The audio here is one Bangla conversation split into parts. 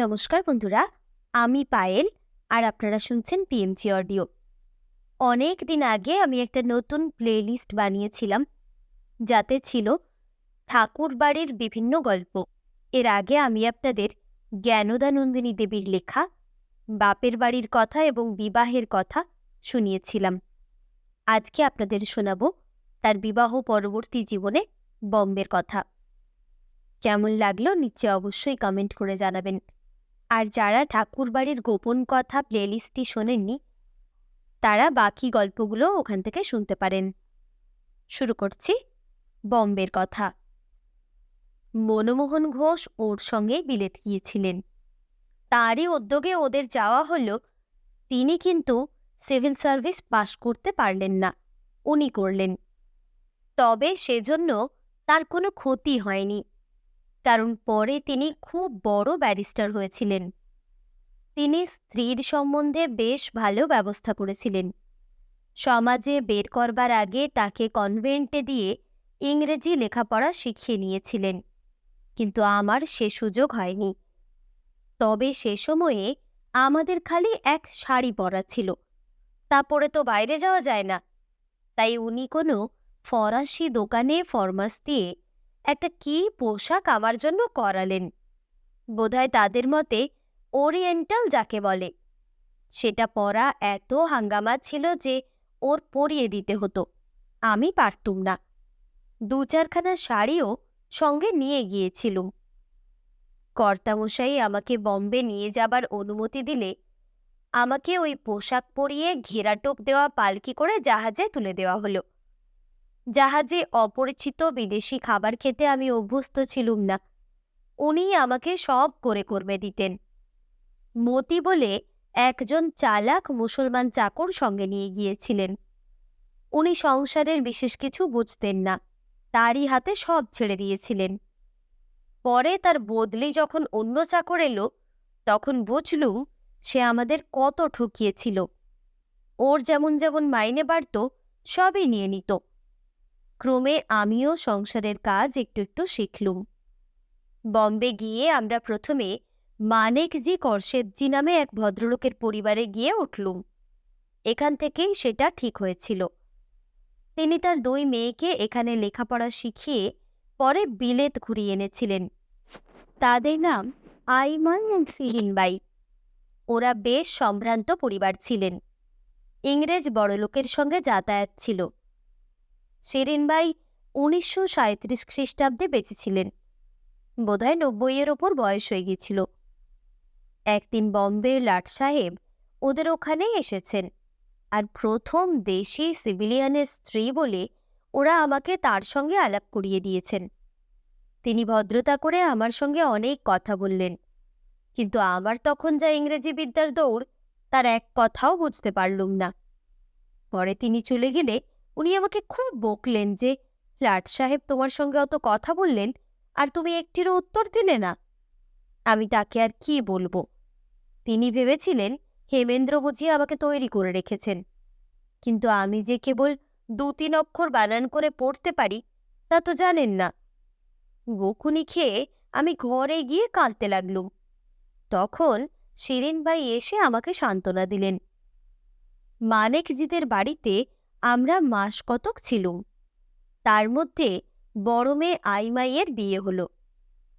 নমস্কার বন্ধুরা, আমি পায়েল আর আপনারা শুনছেন পিএমজি অডিও অনেক দিন আগে আমি একটা নতুন প্লেলিস্ট বানিয়েছিলাম, যাতে ছিল ঠাকুর বাড়ির বিভিন্ন গল্প। এর আগে আমি আপনাদের জ্ঞানদানন্দিনী দেবীর লেখা, বাপের বাড়ির কথা এবং বিবাহের কথা শুনিয়েছিলাম। আজকে আপনাদের শোনাব তার বিবাহ পরবর্তী জীবনে বম্বের কথা। কেমন লাগল নিচে অবশ্যই কমেন্ট করে জানাবেন। আর যারা ঠাকুরবাড়ির গোপন কথা প্লেলিস্টটি শোনেননি, তারা বাকি গল্পগুলো ওখান থেকে শুনতে পারেন। শুরু করছি বম্বের কথা। মনমোহন ঘোষ ওর সঙ্গে বিলেত গিয়েছিলেন। তারই উদ্যোগে ওদের যাওয়া হলো, তিনি কিন্তু সিভিল সার্ভিস পাশ করতে পারলেন না, উনি করলেন। তবে সেজন্য তার কোনো ক্ষতি হয়নি। কারণ পরে তিনি খুব বড় ব্যারিস্টার হয়েছিলেন। তিনি স্ত্রীর সম্বন্ধে বেশ ভালো ব্যবস্থা করেছিলেন। সমাজে বের করবার আগে তাকে কনভেন্টে দিয়ে ইংরেজি লেখাপড়া শিখিয়ে নিয়েছিলেন। কিন্তু আমার সে সুযোগ হয়নি। তবে সে সময়ে আমাদের খালি এক শাড়ি পরা ছিল। তা পরে তো বাইরে যাওয়া যায় না। তাই উনি কোনো ফরাসি দোকানে ফরমাস দিয়ে একটা কি পোশাক আমার জন্য করালেন? বোধহয় তাদের মতে ওরিয়েন্টাল যাকে বলে। সেটা পরা এত হাঙ্গামা ছিল যে ওর পরিয়ে দিতে হতো। আমি পারতুম না। দু চারখানা শাড়িও সঙ্গে নিয়ে গিয়েছিলুম। কর্তামশাই আমাকে বম্বে নিয়ে যাবার অনুমতি দিলে আমাকে ওই পোশাক পরিয়ে ঘেরাটোপ দেওয়া পালকি করে জাহাজে তুলে দেওয়া হলো। জাহাজে অপরিচিত বিদেশি খাবার খেতে আমি অভ্যস্ত ছিলুম না। উনি আমাকে সব করে করবে দিতেন। মতি বলে একজন চালাক মুসলমান চাকর সঙ্গে নিয়ে গিয়েছিলেন। উনি সংসারের বিশেষ কিছু বুঝতেন না, তারই হাতে সব ছেড়ে দিয়েছিলেন। পরে তার বদলি যখন অন্য চাকর এলো, তখন বুঝলুম সে আমাদের কত ঠকিয়েছিল। ওর যেমন যেমন মাইনে বাড়ত, সবই নিয়ে নিত। ক্রমে আমিও সংসারের কাজ একটু একটু শিখলুম। বম্বে গিয়ে আমরা প্রথমে মানেকজি করশেদজি নামে এক ভদ্রলোকের পরিবারে গিয়ে উঠলুম। এখান থেকেই সেটা ঠিক হয়েছিল। তিনি তার দুই মেয়েকে এখানে লেখাপড়া শিখিয়ে পরে বিলেত ঘুরিয়ে এনেছিলেন। তাদের নাম আইমান সিহিনবাই ওরা বেশ সম্ভ্রান্ত পরিবার ছিলেন। ইংরেজ বড়লোকের সঙ্গে যাতায়াত ছিল। সেরিনবাই উনিশশো সাঁত্রিশ খ্রিস্টাব্দে বেঁচেছিলেন। বোধহয় নব্বইয়ের ওপর বয়স হয়ে গেছিল একদিন বম্বের লাট সাহেব ওদের ওখানেই এসেছেন। আর প্রথম দেশি সিভিলিয়ানের স্ত্রী বলে ওরা আমাকে তার সঙ্গে আলাপ করিয়ে দিয়েছেন। তিনি ভদ্রতা করে আমার সঙ্গে অনেক কথা বললেন। কিন্তু আমার তখন যা ইংরেজি বিদ্যার দৌড়, তার এক কথাও বুঝতে পারলুম না। পরে তিনি চলে গেলে উনি আমাকে খুব বকলেন যে লাট সাহেব তোমার সঙ্গে অত কথা বললেন আর তুমি একটিরও উত্তর দিলে না। আমি তাকে আর কি বলব? তিনি ভেবেছিলেন হেমেন্দ্র বুঝিয়ে আমাকে তৈরি করে রেখেছেন। কিন্তু আমি যে কেবল দু তিন অক্ষর বানান করে পড়তে পারি, তা তো জানেন না। বকুনি খেয়ে আমি ঘরে গিয়ে কাঁদতে লাগলুম। তখন শিরিন ভাই এসে আমাকে সান্ত্বনা দিলেন। মানেকজিদের বাড়িতে আমরা মাস কতক ছিলুম। তার মধ্যে বড় মেয়ে আইমাইয়ের বিয়ে হলো।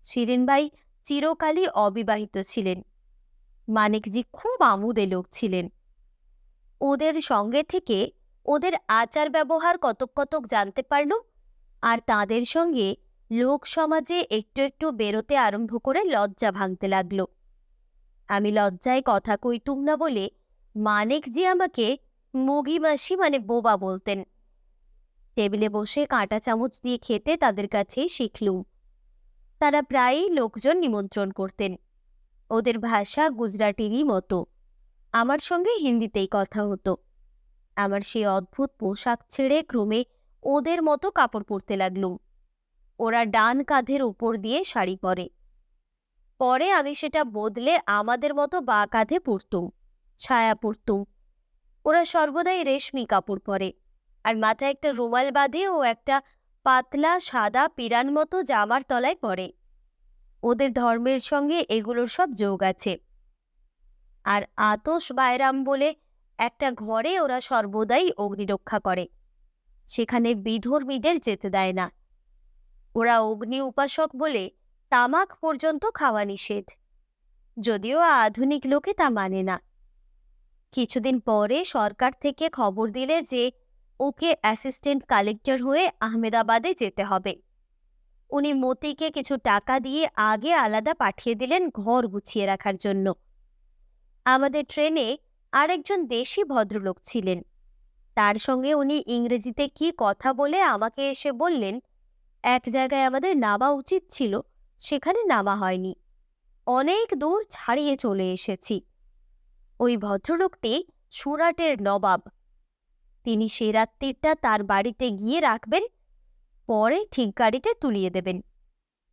শিরিনবাই চিরকালই অবিবাহিত ছিলেন। মানিকজি খুব আমুদে লোক ছিলেন। ওদের সঙ্গে থেকে ওদের আচার ব্যবহার কতক কতক জানতে পারল আর তাদের সঙ্গে লোক সমাজে একটু একটু বেরোতে আরম্ভ করে লজ্জা ভাঙতে লাগল। আমি লজ্জায় কথা কইতুম না বলে মানিকজি আমাকে মুগি মাসি মানে বোবা বলতেন। টেবিলে বসে কাঁটা চামচ দিয়ে খেতে তাদের কাছেই শিখলুম। তারা প্রায়ই লোকজন নিমন্ত্রণ করতেন। ওদের ভাষা গুজরাটিরই মতো। আমার সঙ্গে হিন্দিতেই কথা হতো। আমার সেই অদ্ভুত পোশাক ছেড়ে ক্রমে ওদের মতো কাপড় পরতে লাগলুম। ওরা ডান কাঁধের উপর দিয়ে শাড়ি পরে। পরে আমি সেটা বদলে আমাদের মতো বা কাঁধে পরতুম, ছায়া পরতুম ওরা সর্বদাই রেশমি কাপড় পরে। আর মাথায় একটা রুমাল বাঁধে ও একটা পাতলা, সাদা, পিরান মতো জামার তলায় পরে। ওদের ধর্মের সঙ্গে এগুলোর সব যোগ আছে। আর আতস বায়রাম বলে একটা ঘরে ওরা সর্বদাই অগ্নিরক্ষা করে। সেখানে বিধর্মীদের যেতে দেয় না। ওরা অগ্নি উপাসক বলে তামাক পর্যন্ত খাওয়া নিষেধ। যদিও আধুনিক লোকে তা মানে না। কিছুদিন পরে সরকার থেকে খবর দিলে যে ওকে অ্যাসিস্ট্যান্ট কালেক্টর হয়ে আহমেদাবাদে যেতে হবে। উনি মতিকে কিছু টাকা দিয়ে আগে আলাদা পাঠিয়ে দিলেন ঘর গুছিয়ে রাখার জন্য। আমাদের ট্রেনে আরেকজন দেশি ভদ্রলোক ছিলেন। তার সঙ্গে উনি ইংরেজিতে কি কথা বলে আমাকে এসে বললেন, এক জায়গায় আমাদের নামা উচিত ছিল, সেখানে নামা হয়নি। অনেক দূর ছাড়িয়ে চলে এসেছি। ওই ভদ্রলোকটি সুরাটের নবাব। তিনি সে রাত্রিটা তার বাড়িতে গিয়ে রাখবেন, পরে ঠিক গাড়িতে তুলিয়ে দেবেন।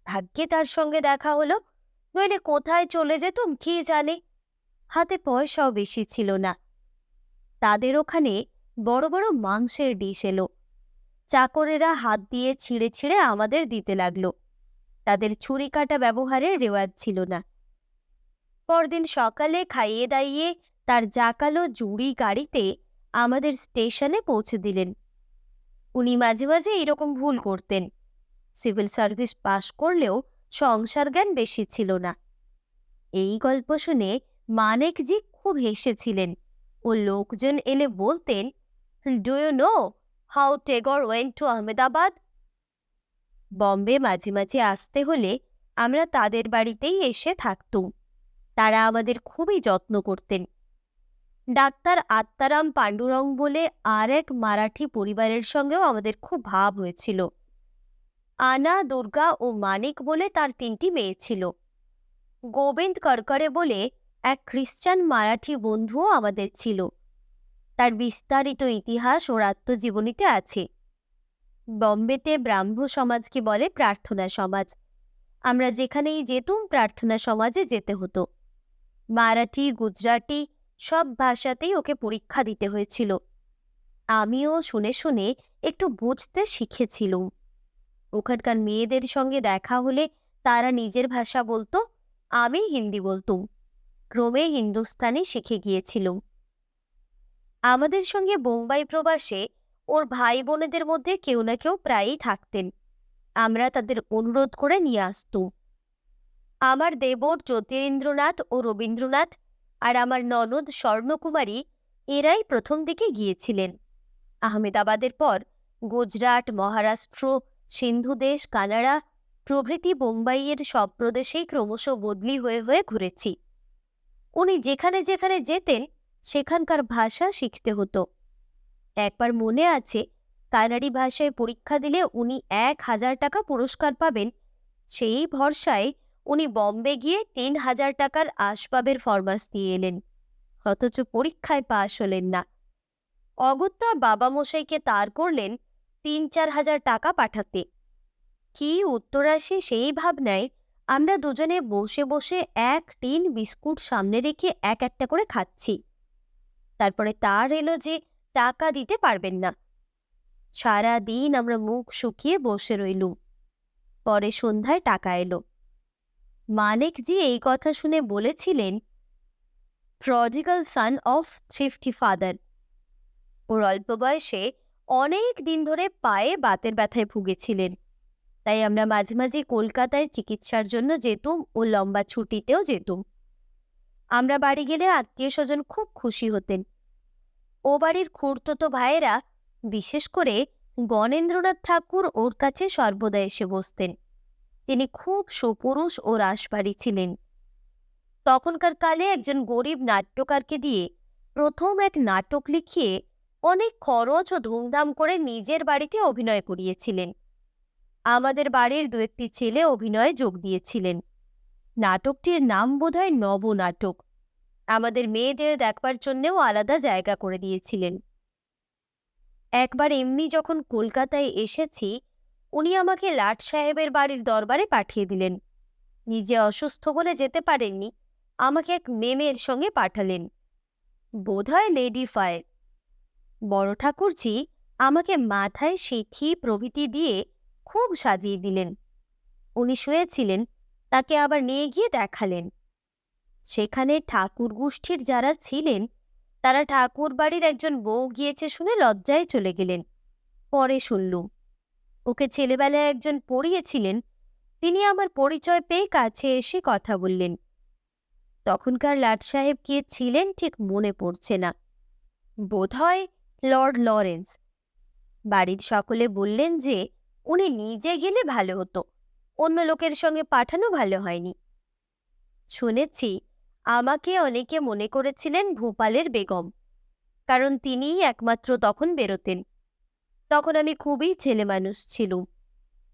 ভাগ্যে তার সঙ্গে দেখা হলো, নইলে কোথায় চলে যেতুম কে জানে? হাতে পয়সাও বেশি ছিল না। তাদের ওখানে বড় বড় মাংসের ডিশ এলো। চাকরেরা হাত দিয়ে ছিঁড়ে ছিঁড়ে আমাদের দিতে লাগল। তাদের ছুরি কাটা ব্যবহারের রেওয়াজ ছিল না। পরদিন সকালে খাইয়ে দাইয়ে তার জাকালো জুড়ি গাড়িতে আমাদের স্টেশনে পৌঁছে দিলেন। উনি মাঝে মাঝে এরকম ভুল করতেন। সিভিল সার্ভিস পাশ করলেও সংসার জ্ঞান বেশি ছিল না। এই গল্প শুনে মানেকজি খুব হেসেছিলেন ও লোকজন এলে বলতেন do you know how Tagore went to Ahmedabad Bombay মাঝে মাঝে আসতে হলে আমরা তাদের বাড়িতেই এসে থাকতুম। তারা আমাদের খুবই যত্ন করতেন। ডাক্তার আত্মারাম পাণ্ডুরং বলে আর এক মারাঠি পরিবারের সঙ্গেও আমাদের খুব ভাব হয়েছিল। আনা, দুর্গা ও মানিক বলে তার তিনটি মেয়ে ছিল। গোবিন্দ করকরে বলে এক খ্রিস্টান মারাঠি বন্ধুও আমাদের ছিল। তার বিস্তারিত ইতিহাস ওর আত্মজীবনীতে আছে। বম্বেতে ব্রাহ্ম সমাজকে বলে প্রার্থনা সমাজ। আমরা যেখানেই যেতুম প্রার্থনা সমাজে যেতে হতো। মারাঠি, গুজরাটি সব ভাষাতেই ওকে পরীক্ষা দিতে হয়েছিল। আমিও শুনে শুনে একটু বুঝতে শিখেছিলুম। ওখানকার মেয়েদের সঙ্গে দেখা হলে তারা নিজের ভাষা বলতো, আমি হিন্দি বলতুম। ক্রমে হিন্দুস্তানি শিখে গিয়েছিলুম। আমাদের সঙ্গে বোম্বাই প্রবাসে ওর ভাই বোনেদের মধ্যে কেউ না কেউ প্রায়ই থাকতেন। আমরা তাদের অনুরোধ করে নিয়ে আসতুম। আমার দেবর জ্যোতিরিন্দ্রনাথ ও রবীন্দ্রনাথ আর আমার ননদ স্বর্ণকুমারী এরাই প্রথম দিকে গিয়েছিলেন। আহমেদাবাদের পর গুজরাট, মহারাষ্ট্র সিন্ধুদেশ কানাডা প্রভৃতি বোম্বাইয়ের সব প্রদেশেই ক্রমশ বদলি হয়ে হয়ে ঘুরেছি। উনি যেখানে যেখানে যেতেন সেখানকার ভাষা শিখতে হতো। একবার মনে আছে কানাডি ভাষায় পরীক্ষা দিলে উনি এক হাজার টাকা পুরস্কার পাবেন সেই ভরসায় উনি বম্বে গিয়ে তিন হাজার টাকার আসবাবের ফরমাস দিয়ে এলেন। অথচ পরীক্ষায় পাশ হলেন না। অগত্যা বাবা মশাইকে তার করলেন তিন চার হাজার টাকা পাঠাতে। কি উত্তর আসে সেই ভাবনায় আমরা দুজনে বসে বসে এক টিন বিস্কুট সামনে রেখে এক একটা করে খাচ্ছি। তারপরে তার এলো যে টাকা দিতে পারবেন না। সারা দিন আমরা মুখ শুকিয়ে বসে রইলুম। পরে সন্ধ্যায় টাকা এলো। মানিকজি এই কথা শুনে বলেছিলেন প্রডিগাল সান অফ থ্রিফটি ফাদার ওর অল্প বয়সে অনেক দিন ধরে পায়ে বাতের ব্যথায় ভুগেছিলেন। তাই আমরা মাঝে মাঝে কলকাতায় চিকিৎসার জন্য যেতুম ও লম্বা ছুটিতেও যেতুম। আমরা বাড়ি গেলে আত্মীয় স্বজন খুব খুশি হতেন। ও বাড়ির খুঁড়তো ভাইয়েরা, বিশেষ করে গণেন্দ্রনাথ ঠাকুর ওর কাছে সর্বদা এসে বসতেন। তিনি খুব সুপুরুষ ও রাসবাড়ি ছিলেন। তখনকার কালে একজন গরিব নাট্যকারকে দিয়ে প্রথম এক নাটক লিখিয়ে অনেক খরচ ও ধুমধাম করে নিজের বাড়িতে অভিনয় করিয়েছিলেন। আমাদের বাড়ির দু একটি ছেলে অভিনয়ে যোগ দিয়েছিলেন। নাটকটির নাম বোধহয় নবনাটক। আমাদের মেয়েদের দেখবার জন্যেও আলাদা জায়গা করে দিয়েছিলেন। একবার এমনি যখন কলকাতায় এসেছি উনি আমাকে লাট সাহেবের বাড়ির দরবারে পাঠিয়ে দিলেন। নিজে অসুস্থ বলে যেতে পারেননি, আমাকে এক মেমের সঙ্গে পাঠালেন। বোধহয় লেডি ফায়ার। বড় ঠাকুরজি আমাকে মাথায় সিথি প্রভৃতি দিয়ে খুব সাজিয়ে দিলেন। উনি শুয়েছিলেন, তাকে আবার নিয়ে গিয়ে দেখালেন। সেখানে ঠাকুর গোষ্ঠীর যারা ছিলেন, তারা ঠাকুর বাড়ির একজন বউ গিয়েছে শুনে লজ্জায় চলে গেলেন। পরে শুনলুম। ওকে ছেলেবেলায় একজন পড়িয়েছিলেন। তিনি আমার পরিচয় পেয়ে কাছে এসে কথা বললেন। তখনকার লাট সাহেব কে ছিলেন ঠিক মনে পড়ছে না। বোধহয় লর্ড লরেন্স। বাড়ির সকলে বললেন যে, উনি নিজে গেলে ভালো হতো, অন্য লোকের সঙ্গে পাঠানো ভালো হয়নি। শুনেছি, আমাকে অনেকে মনে করেছিলেন ভূপালের বেগম, কারণ তিনিই একমাত্র তখন বেরোতেন। তখন আমি খুবই ছেলে মানুষ ছিলুম।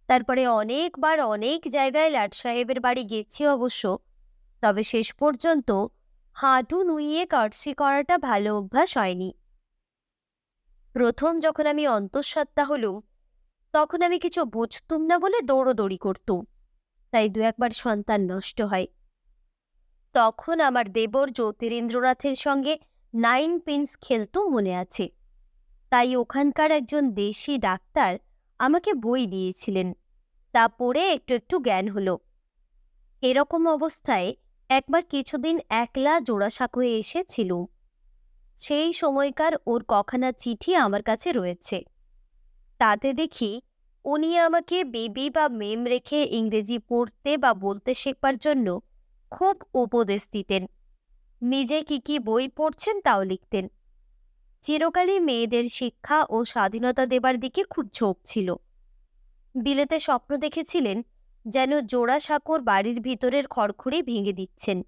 তারপরে অনেকবার অনেক জায়গায় লাট সাহেবের বাড়ি গেছি অবশ্য, তবে শেষ পর্যন্ত হাঁটু নুইয়ে কাটসি করাটা ভালো অভ্যাস হয়নি। প্রথম যখন আমি অন্তঃসত্ত্বা হলুম, তখন আমি কিছু বুঝতুম না বলে দৌড়োদৌড়ি করতুম, তাই দু একবার সন্তান নষ্ট হয়। তখন আমার দেবর জ্যোতিরেন্দ্রনাথের সঙ্গে নাইন পিন্স খেলতুম মনে আছে। তাই ওখানকার একজন দেশি ডাক্তার আমাকে বই দিয়েছিলেন। তা পড়ে একটু একটু জ্ঞান হলো। এরকম অবস্থায় একবার কিছুদিন একলা জোড়াসাঁকো হয়ে এসেছিলুম সেই সময়কার ওর কখানা চিঠি আমার কাছে রয়েছে। তাতে দেখি উনি আমাকে বেবি বা মেম রেখে ইংরেজি পড়তে বা বলতে শেখবার জন্য খুব উপদেশ দিতেন। নিজে কি কি বই পড়ছেন তাও লিখতেন। চিরকালই মেয়েদের শিক্ষা ও স্বাধীনতা দেবার দিকে খুব ঝোঁক ছিল। বিলেতে স্বপ্ন দেখেছিলেন যেন জোড়া সাঁকোর বাড়ির ভিতরের খড়খড়ি ভেঙে দিচ্ছেন।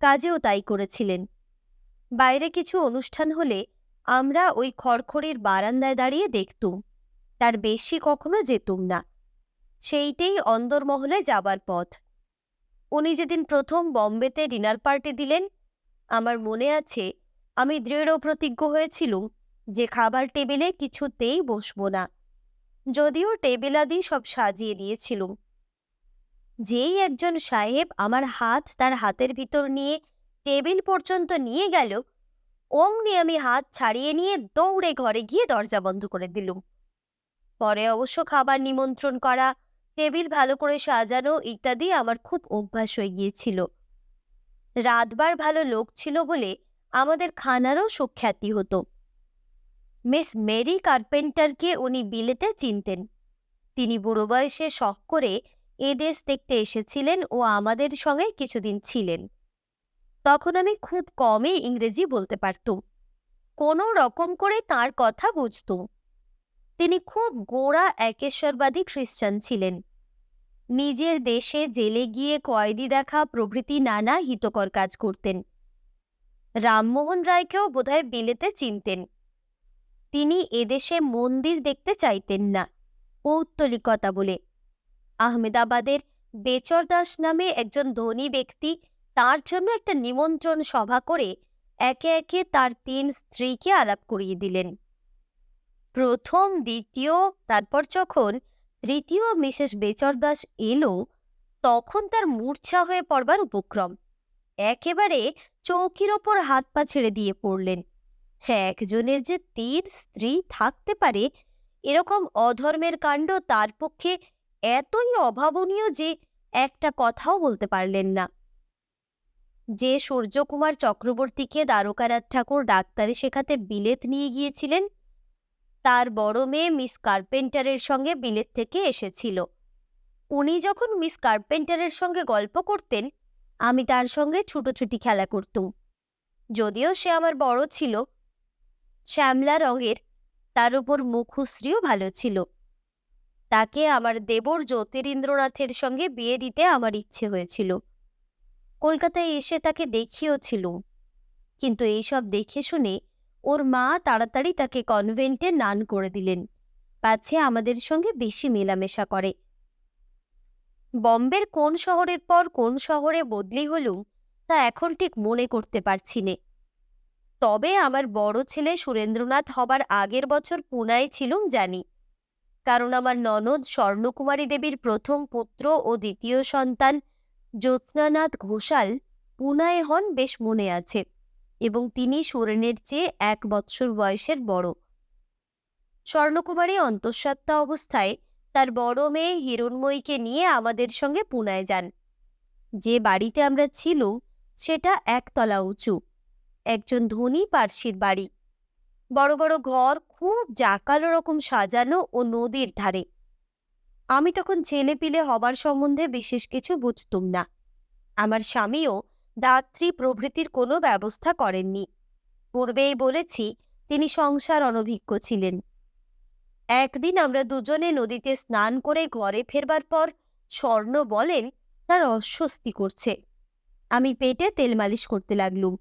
কাজেও তাই করেছিলেন। বাইরে কিছু অনুষ্ঠান হলে আমরা ওই খড়খড়ির বারান্দায় দাঁড়িয়ে দেখতুম, তার বেশি কখনো যেতুম না। সেইটেই অন্দরমহলে যাবার পথ। উনি যেদিন প্রথম বম্বেতে ডিনার পার্টি দিলেন, আমার মনে আছে আমি দৃঢ় প্রতিজ্ঞ হয়েছিলুম যে খাবার টেবিলে কিছুতেই বসব না। যদিও টেবিলাদি সব সাজিয়ে দিয়েছিলুম। যেই একজন সাহেব আমার হাত তার হাতের ভিতর নিয়ে টেবিল পর্যন্ত নিয়ে গেল, অমনি আমি হাত ছাড়িয়ে নিয়ে দৌড়ে ঘরে গিয়ে দরজা বন্ধ করে দিলুম। পরে অবশ্য খাবার নিমন্ত্রণ করা, টেবিল ভালো করে সাজানো ইত্যাদি আমার খুব অভ্যাস হয়ে গিয়েছিল। রাতবার ভালো লোক ছিল বলে আমাদের খানারও সুখ্যাতি হতো। মিস মেরি কার্পেন্টারকে উনি বিলেতে চিনতেন। তিনি বুড়ো বয়সে শখ করে এ দেশ দেখতে এসেছিলেন ও আমাদের সঙ্গে কিছুদিন ছিলেন। তখন আমি খুব কমই ইংরেজি বলতে পারতুম। কোনো রকম করে তার কথা বুঝতুম। তিনি খুব গোড়া একেশ্বরবাদী খ্রিস্টান ছিলেন। নিজের দেশে জেলে গিয়ে কয়েদি দেখা প্রভৃতি নানা হিতকর কাজ করতেন। রামমোহন রায়কেও বোধহয় বিলেতে চিনতেন। তিনি এদেশে মন্দির দেখতে চাইতেন না, পৌত্তলিকতা বলে। আহমেদাবাদের বেচর দাস নামে একজন ধনী ব্যক্তি তার জন্য একটা নিমন্ত্রণ সভা করে একে একে তার তিন স্ত্রীকে আলাপ করিয়ে দিলেন। প্রথম, দ্বিতীয়, তারপর যখন তৃতীয় মিসেস বেচর দাস এলো, তখন তার মূর্ছা হয়ে পড়বার উপক্রম। একেবারে চৌকির ওপর হাত পা ছেড়ে দিয়ে পড়লেন। একজনের যে তিন স্ত্রী থাকতে পারে, এরকম অধর্মের কাণ্ড তার পক্ষে এতই অভাবনীয় যে একটা কথাও বলতে পারলেন না। যে সূর্যকুমার চক্রবর্তীকে দ্বারকানাথ ঠাকুর ডাক্তারি শেখাতে বিলেত নিয়ে গিয়েছিলেন, তার বড় মেয়ে মিস কার্পেন্টারের সঙ্গে বিলেত থেকে এসেছিল। উনি যখন মিস কার্পেন্টারের সঙ্গে গল্প করতেন আমি তার সঙ্গে ছুটোছুটি খেলা করতুম। যদিও সে আমার বড় ছিল, শ্যামলা রঙের, তার উপর মুখশ্রীও ভালো ছিল। তাকে আমার দেবর জ্যোতিরিন্দ্রনাথের সঙ্গে বিয়ে দিতে আমার ইচ্ছে হয়েছিল। কলকাতায় এসে তাকে দেখিয়েছিল কিন্তু এইসব দেখে শুনে ওর মা তাড়াতাড়ি তাকে কনভেন্টে নান করে দিলেন। পাছে আমাদের সঙ্গে বেশি মেলামেশা করে। বম্বের কোন শহরের পর কোন শহরে বদলি হলুম, তা এখন ঠিক মনে করতে পারছি নে। তবে আমার বড় ছেলে সুরেন্দ্রনাথ হবার আগের বছর পুনায় ছিলুম জানি, কারণ আমার ননদ স্বর্ণকুমারী দেবীর প্রথম পুত্র ও দ্বিতীয় সন্তান জ্যোৎস্নানাথ ঘোষাল পুনায় হন বেশ মনে আছে, এবং তিনি সুরেনের চেয়ে এক বৎসর বয়সের বড়। স্বর্ণকুমারী অন্তঃসত্ত্বা অবস্থায় তার বড় মেয়ে হিরণময়ীকে নিয়ে আমাদের সঙ্গে পুনায় যান। যে বাড়িতে আমরা ছিলুম, সেটা একতলা উঁচু। একজন ধনী পার্সির বাড়ি। বড় বড় ঘর খুব জাকালো রকম সাজানো ও নদীর ধারে। আমি তখন ছেলেপিলে হবার সম্বন্ধে বিশেষ কিছু বুঝতুম না। আমার স্বামীও দাত্রী প্রভৃতির কোনো ব্যবস্থা করেননি। পূর্বেই বলেছি, তিনি সংসার অনভিজ্ঞ ছিলেন। একদিন আমরা দুজনে নদীতে স্নান করে ঘরে ফেরবার পর স্বর্ণ বলেন, তার অস্বস্তি করছে। আমি পেটে তেল মালিশ করতে লাগলুম।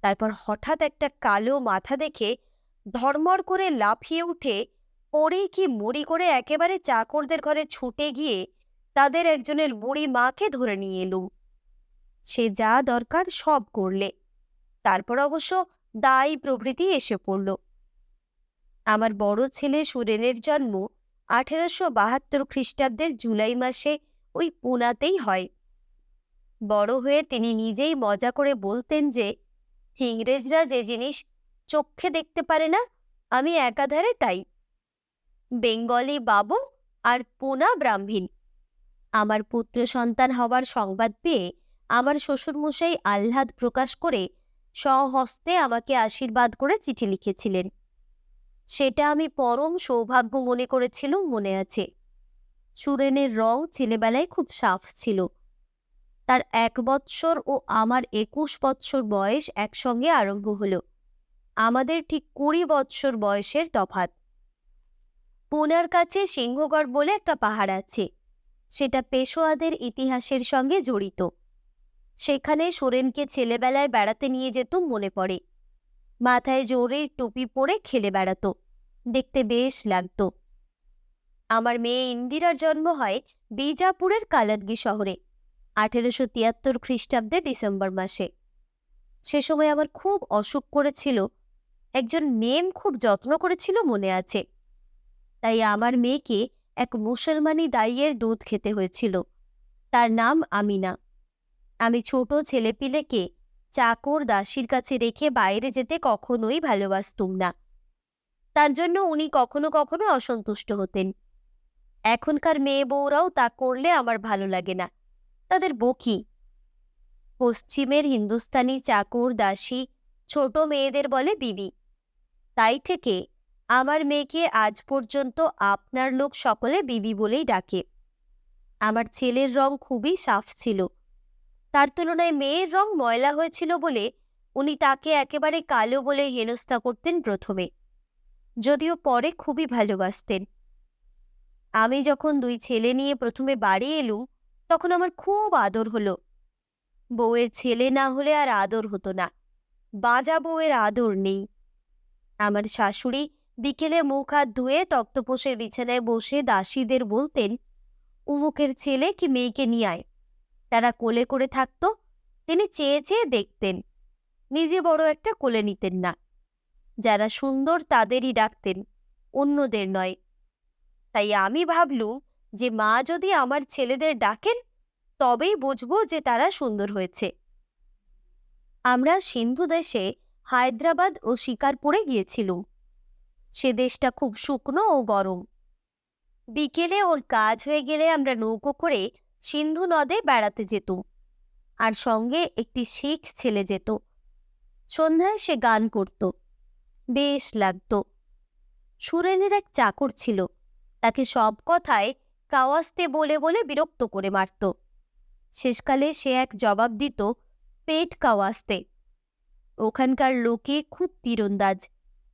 তারপর হঠাৎ একটা কালো মাথা দেখে ধর্মর করে লাফিয়ে উঠে পড়েই কি মুড়ি করে একেবারে চাকরদের ঘরে ছুটে গিয়ে তাদের একজনের বুড়ি মাকে ধরে নিয়ে এলুম। সে যা দরকার সব করলে। তারপর অবশ্য দায় প্রভৃতি এসে পড়ল। আমার বড় ছেলে সুরেনের জন্ম আঠেরোশো বাহাত্তর খ্রিস্টাব্দের জুলাই মাসে ওই পুনাতেই হয়। বড় হয়ে তিনি নিজেই মজা করে বলতেন যে, ইংরেজরা যে জিনিস চোখে দেখতে পারে না, আমি একাধারে তাই। বেঙ্গলি বাবু আর পুনা ব্রাহ্মীণ। আমার পুত্র সন্তান হবার সংবাদ পেয়ে আমার শ্বশুরমশাই আহ্লাদ প্রকাশ করে স্বহস্তে আমাকে আশীর্বাদ করে চিঠি লিখেছিলেন। সেটা আমি পরম সৌভাগ্য মনে করেছিলুম, মনে আছে। সুরেনের রং ছেলেবেলায় খুব সাফ ছিল। তার এক বৎসর ও আমার একুশ বৎসর বয়স একসঙ্গে আরম্ভ হল। আমাদের ঠিক কুড়ি বৎসর বয়সের তফাত পুনার কাছে সিংহগড় বলে একটা পাহাড় আছে। সেটা পেশোয়াদের ইতিহাসের সঙ্গে জড়িত। সেখানে সোরেনকে ছেলেবেলায় বেড়াতে নিয়ে যেত মনে পড়ে। মাথায় জোরে টুপি পরে খেলে বেড়াতো। দেখতে বেশ লাগতো। আমার মেয়ে ইন্দিরার জন্ম হয় বিজাপুরের কালাদগি শহরে, আঠেরোশো তিয়াত্তর খ্রিস্টাব্দে ডিসেম্বর মাসে। সে সময় আমার খুব অসুখ করেছিল। একজন মেম খুব যত্ন করেছিল মনে আছে। তাই আমার মেয়েকে এক মুসলমানি দাইয়ের দুধ খেতে হয়েছিল। তার নাম আমিনা। আমি ছোট ছেলেপিলেকে চাকর দাসীর কাছে রেখে বাইরে যেতে কখনোই ভালোবাসতুম না। তার জন্য উনি কখনো কখনো অসন্তুষ্ট হতেন। এখনকার মেয়ে বউরাও তা করলে আমার ভালো লাগে না। তাদের বকি। পশ্চিমের হিন্দুস্তানি চাকর দাসী ছোট মেয়েদের বলে বিবি। তাই থেকে আমার মেয়েকে আজ পর্যন্ত আপনার লোক সকলে বিবি বলেই ডাকে। আমার ছেলের রং খুবই সাফ ছিল। তার তুলনায় মেয়ের রং ময়লা হয়েছিল বলে উনি তাকে একেবারে কালো বলে হেনস্থা করতেন প্রথমে। যদিও পরে খুবই ভালোবাসতেন। আমি যখন দুই ছেলে নিয়ে প্রথমে বাড়ি এলুম, তখন আমার খুব আদর হলো। বউয়ের ছেলে না হলে আর আদর হতো না। বাজা বউয়ের আদর নেই। আমার শাশুড়ি বিকেলে মুখ হাত ধুয়ে তক্তপোষের বিছানায় বসে দাসীদের বলতেন, উমুকের ছেলে কি মেয়েকে নিয়ে আয়? তারা কোলে করে থাকত, তিনি চেয়ে চেয়ে দেখতেন। নিজে বড় একটা কোলে নিতেন না। যারা সুন্দর তাদেরই ডাকতেন, অন্যদের নয়। তাই আমি ভাবলুম যে মা যদি আমার ছেলেদের ডাকেন, তবেই বুঝব যে তারা সুন্দর হয়েছে। আমরা সিন্ধু দেশে হায়দ্রাবাদ ও শিকারপুরে গিয়েছিলুম। সে দেশটা খুব শুকনো ও গরম। বিকেলে ওর কাজ হয়ে গেলে আমরা নৌকো করে সিন্ধু নদে বেড়াতে যেত আর সঙ্গে একটি শিখ ছেলে যেত। সন্ধ্যায় সে গান করত, বেশ লাগত। সুরেনের এক চাকর ছিল, তাকে সব কথায় কাওয়াস্তে বলে বলে বিরক্ত করে মারত। শেষকালে সে এক জবাব দিত, পেট কাওয়াস্তে ওখানকার লোকে খুব তীরন্দাজ।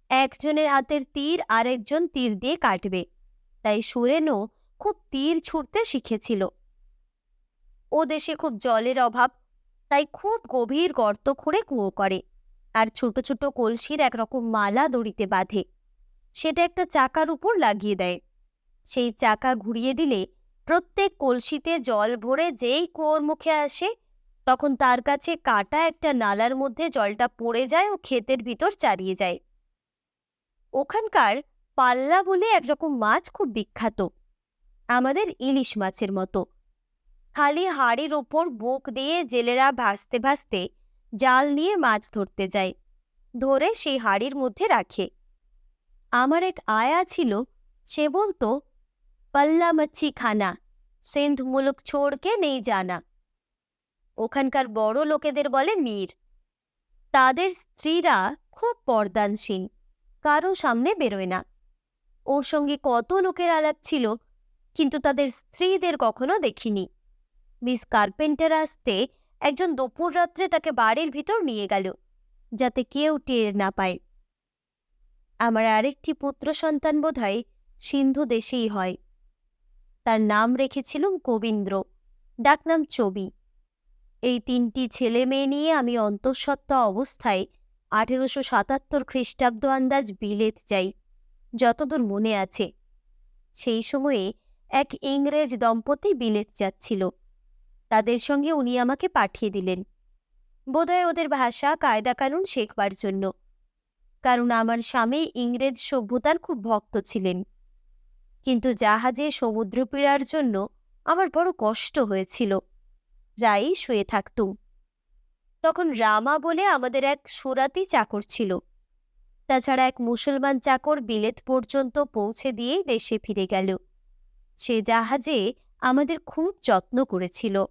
একজনের হাতের তীর আরেকজন তীর দিয়ে কাটবে। তাই সুরেনও খুব তীর ছুটতে শিখেছিল। ও দেশে খুব জলের অভাব, তাই খুব গভীর গর্ত খুঁড়ে কুয়ো করে। আর ছোট ছোট কলসির একরকম মালা দড়িতে বাঁধে। সেটা একটা চাকার উপর লাগিয়ে দেয়। সেই চাকা ঘুরিয়ে দিলে প্রত্যেক কলসিতে জল ভরে যেই কুয়োর মুখে আসে, তখন তার কাছে কাটা একটা নালার মধ্যে জলটা পড়ে যায় ও ক্ষেতের ভিতর চারিয়ে যায়। ওখানকার পাল্লা বলে একরকম মাছ খুব বিখ্যাত। আমাদের ইলিশ মাছের মতো। খালি হাড়ির ওপর বুক দিয়ে জেলেরা ভাসতে ভাসতে জাল নিয়ে মাছ ধরতে যায়, ধরে সেই হাড়ির মধ্যে রাখে। আমার এক আয়া ছিল, সে বলতো, পাল্লা মাছি খানা সেন্ধ মুলুক ছোড়কে নেই জানা। ওখানকার বড় লোকেদের বলে মীর। তাদের স্ত্রীরা খুব পর্দানসীন, কারও সামনে বেরোয় না। ওর সঙ্গে কত লোকের আলাপ ছিল, কিন্তু তাদের স্ত্রীদের কখনো দেখিনি। মিস কার্পেন্টার আসতে একজন দুপুর রাত্রে তাকে বাড়ির ভিতর নিয়ে গেল, যাতে কেউ টের না পায়। আমার আরেকটি পুত্র সন্তান বোধহয় সিন্ধু দেশেই হয়। তার নাম রেখেছিলুম কবীন্দ্র ডাকনাম চবি। এই তিনটি ছেলে মেয়ে নিয়ে আমি অন্তঃসত্ত্বা অবস্থায় আঠেরোশো সাতাত্তর খ্রিস্টাব্দ আন্দাজ বিলেত যাই, যতদূর মনে আছে। সেই সময়ে এক ইংরেজ দম্পতি বিলেত যাচ্ছিল। তাদের সঙ্গে উনি আমাকে পাঠিয়ে দিলেন। বোধহয় ওদের ভাষা কায়দা কানুন শেখবার জন্য। কারণ আমার স্বামী ইংরেজ সভ্যতার খুব ভক্ত ছিলেন। কিন্তু জাহাজে সমুদ্র পীড়ার জন্য আমার বড় কষ্ট হয়েছিল। রাই শুয়ে থাকতুম। তখন রামা বলে আমাদের এক সুরাতি চাকর ছিল। তাছাড়া এক মুসলমান চাকর বিলেত পর্যন্ত পৌঁছে দিয়েই দেশে ফিরে গেল। সে জাহাজে আমাদের খুব যত্ন করেছিল।